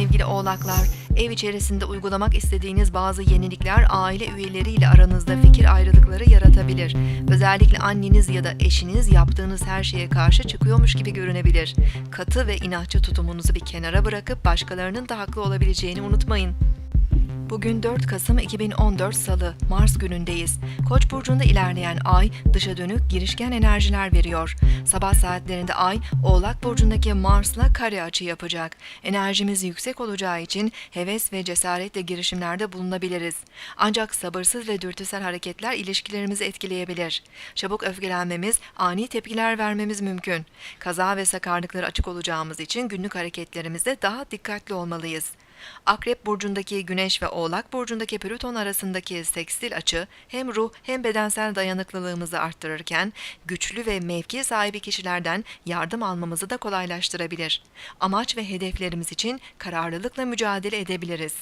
sevgili oğlaklar. Ev içerisinde uygulamak istediğiniz bazı yenilikler aile üyeleriyle aranızda fikir ayrılıkları yaratabilir. Özellikle anneniz ya da eşiniz yaptığınız her şeye karşı çıkıyormuş gibi görünebilir. Katı ve inatçı tutumunuzu bir kenara bırakıp başkalarının da haklı olabileceğini unutmayın. Bugün 4 Kasım 2014 Salı, Mars günündeyiz. Koç burcunda ilerleyen ay dışa dönük girişken enerjiler veriyor. Sabah saatlerinde ay Oğlak burcundaki Mars'la kare açı yapacak. Enerjimiz yüksek olacağı için heves ve cesaretle girişimlerde bulunabiliriz. Ancak sabırsız ve dürtüsel hareketler ilişkilerimizi etkileyebilir. Çabuk öfkelenmemiz, ani tepkiler vermemiz mümkün. Kaza ve sakarlıklara açık olacağımız için günlük hareketlerimizde daha dikkatli olmalıyız. Akrep burcundaki Güneş ve Oğlak burcundaki Plüton arasındaki sekstil açı hem ruh hem bedensel dayanıklılığımızı arttırırken güçlü ve mevki sahibi kişilerden yardım almamızı da kolaylaştırabilir. Amaç ve hedeflerimiz için kararlılıkla mücadele edebiliriz.